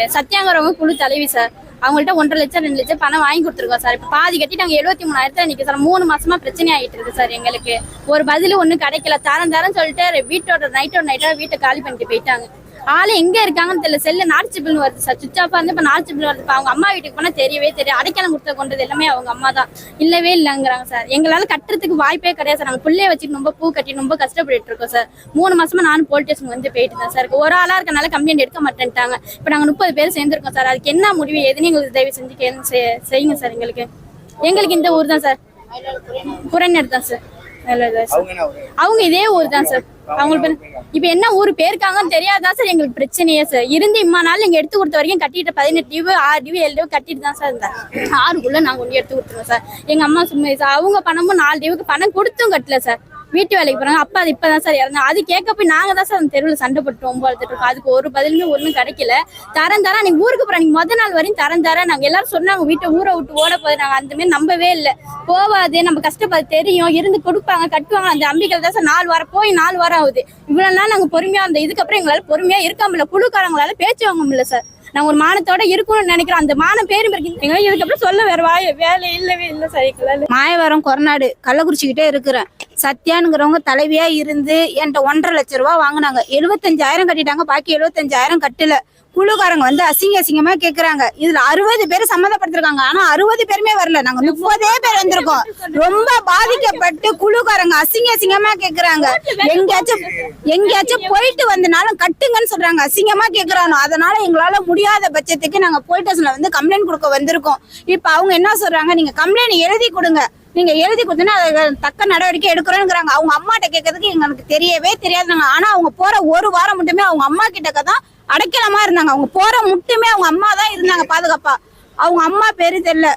சத்தியாங்கிறவங்க குழு தலைவி சார். அவங்கள்ட்ட ஒன்றரை லட்சம் ரெண்டு லட்சம் பணம் வாங்கி கொடுத்துருக்கோம் சார். இப்போ பாதி கட்டி நாங்கள் எழுபத்தி மூணாயிரத்துல நிற்கும் சார். மூணு மாசமா பிரச்சனை ஆகிட்டு இருக்கு சார் எங்களுக்கு. ஒரு பதில் ஒன்றும் கிடைக்கல. தரம் தரம் சொல்லிட்டு வீட்டோட நைட்டோட நைட்டோட வீட்டை காலி பண்ணிட்டு போயிட்டாங்க. ஆளு எங்க இருக்காங்கன்னு தெரியல. செல்லு நாட் வருது. சார் சுவிச் ஆஃப் வந்து இப்போ நாட் வருது. அவங்க அம்மா வீட்டுக்கு போனால் தெரியவே தெரியும் அடைக்கலம் கொடுத்த கொண்டது எல்லாமே அவங்க அம்மா தான். இல்லவே இல்லைங்கிறாங்க சார். எங்களால கட்டுறதுக்கு வாய்ப்பே கிடையாது சார். நாங்கள் பிள்ளைய வச்சுட்டு ரொம்ப பூ கட்டி ரொம்ப கஷ்டப்பட்டு இருக்கோம் சார். மூணு மாசமா நானும் போலீஸ் ஸ்டேஷன் வந்து போயிட்டு தான் சார். ஒரு ஆளா இருக்கனால கம்ப்ளைண்ட் எடுக்க மாட்டேன்ட்டாங்க. இப்போ நாங்கள் முப்பது பேர் சேர்ந்துருக்கோம் சார். அதுக்கு என்ன முடிவு எதுன்னு எங்களுக்கு தயவு செஞ்சு செய்யுங்க சார் எங்களுக்கு. எங்களுக்கு இந்த ஊர் தான் சார். குறைநர் தான் சார். நல்லது சார் அவங்க இதே ஊர் தான் சார் அவங்களுக்கு இப்ப என்ன ஊர் போயிருக்காங்கன்னு தெரியாதான் சார் எங்களுக்கு பிரச்சனையே சார் இருந்து இம்மா நாள் நீங்க எடுத்து கொடுத்த வரைக்கும் கட்டிட்டு பதினெட்டு டியூ ஆறு டியூ ஏழு டியூ கட்டிட்டு தான் சார் இருந்தேன் ஆறுக்குள்ள நாங்க கொண்டு எடுத்து கொடுத்துருவோம் சார் எங்க அம்மா சும்மா சார் அவங்க பணமும் நாலு டியூக்கு பணம் கொடுத்தும் கட்டல சார் வீட்டு வேலைக்கு போறாங்க. அப்பா அது இப்பதான் சார் இறந்தாங்க அது கேட்க போய் நாங்க தான் சார் அந்த தெருவில் சண்டை போட்டு ரொம்ப வளர்த்துட்டு இருக்கோம். அதுக்கு ஒரு பதிலுமே ஒன்றும் கிடைக்கல. தரம் தரம் நீங்க ஊருக்கு போறோம் நீங்க முத நாள் வரையும் தரம் தர. நாங்க எல்லாரும் சொன்னாங்க வீட்டை ஊரை விட்டு ஓட போது நாங்க அந்த மாதிரி நம்பவே இல்லை. போவாது நம்ம கஷ்டப்பது தெரியும். இருந்து கொடுப்பாங்க கட்டுவாங்க. அந்த அம்பிகள் தான் சார் நாலு வாரம் போய் நாலு வாரம் ஆகுது. இவ்வளவு நாள் நாங்க பொறுமையா அந்த இதுக்கப்புறம் எங்களால பொறுமையா இருக்க முடியல. குழுக்காரங்களால பேச்சு வாங்க முடியல சார் நான் ஒரு மானத்தோட இருக்கணும்னு நினைக்கிறோம். அந்த மானம் பேரும் இருக்கு இதுக்கப்புறம் சொல்ல வேற வாய வேலை இல்லவே இல்லை சார் மாயவரம் கொரநாடு கள்ளக்குறிச்சிக்கிட்டே இருக்கிறேன். சத்யானுங்கிறவங்க தலைவியா இருந்து என்கிட்ட ஒன்றரை லட்ச ரூபா வாங்கினாங்க. எழுபத்தஞ்சாயிரம் கட்டிட்டாங்க. பாக்கி எழுபத்தஞ்சாயிரம் கட்டல. குழுக்காரங்க வந்து அசிங்க அசிங்கமா கேக்குறாங்க. இதுல அறுபது பேர் சம்மந்தப்படுத்திருக்காங்க. ஆனா அறுபது பேருமே வரல. நாங்க முப்பதே பேர் வந்திருக்கோம். ரொம்ப பாதிக்கப்பட்டு குழுக்காரங்க அசிங்க அசிங்கமா கேக்குறாங்க. எங்கேயாச்சும் எங்கேயாச்சும் போயிட்டு வந்தனாலும் கட்டுங்கன்னு சொல்றாங்க. அசிங்கமா கேக்குறானோ. அதனால எங்களால முடியாத பட்சத்துக்கு நாங்க போலீஸ் வந்து கம்ப்ளைண்ட் கொடுக்க வந்திருக்கோம். இப்ப அவங்க என்ன சொல்றாங்க? நீங்க கம்ப்ளைண்ட் எழுதி கொடுங்க. நீங்க எழுதி கொடுத்தனா தக்க நடவடிக்கை எடுக்கிறோங்கிறாங்க அவங்க அம்மாட்ட கேட்கறதுக்கு எங்களுக்கு தெரியவே தெரியாது. நாங்க ஆனா அவங்க போற ஒரு வாரம் மட்டுமே அவங்க அம்மா கிட்டக்க தான் அடைக்கலமா இருந்தாங்க. அவங்க போற மட்டுமே அவங்க அம்மா தான் இருந்தாங்க பாதுகாப்பா. அவங்க அம்மா பேரு தெரியல.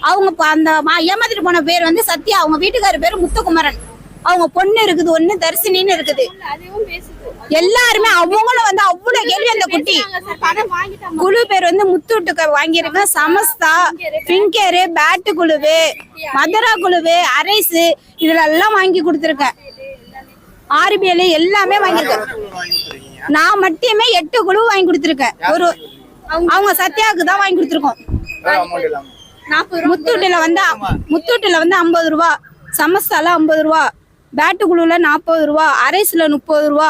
அவங்க அந்த மா- ஏமாத்திட்டு போன பேர் வந்து சத்யா. அவங்க வீட்டுக்காரர் பேரு முத்துக்குமரன். அவங்க பொண்ணு இருக்குது ஒண்ணு தரிசினின்னு இருக்குது. எல்லாருமே அவங்களும் வந்து அவ்வளவு கேள்வி அந்த குட்டி. குழு பேர் வந்து முத்துட்டுக்க வாங்கியிருக்கேன் சமஸ்தா பிங்கேரு பேட்டு குழுவு மதுரா குழுவு அரைசு இதுல எல்லாம் வாங்கி கொடுத்துருக்கேன். ஆர்பிஎல் எல்லாமே வாங்கியிருக்கேன் நான் மட்டுமே எட்டு குழு வாங்கி கொடுத்துருக்கேன். ஒரு அவங்க சத்யாவுக்கு தான் வாங்கி கொடுத்துருக்கோம். முத்தூட்டுல வந்து முத்தூட்டுல வந்து ஐம்பது ரூபா சமஸ்தால ஐம்பது ரூபா பேட்டு குழுல நாற்பது ரூபா அரைஸ்ல முப்பது ரூபா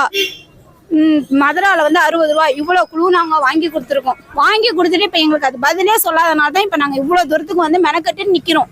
ம், மதுரால வந்து அறுபது ரூபா இவ்வளவு குழு நாங்க வாங்கி கொடுத்துருக்கோம். வாங்கி கொடுத்துட்டு இப்ப எங்களுக்கு அது பதிலே சொல்லாதனால தான் இப்ப நாங்க இவ்வளவு தூரத்துக்கு வந்து மெனக்கட்டு நிக்கிறோம்.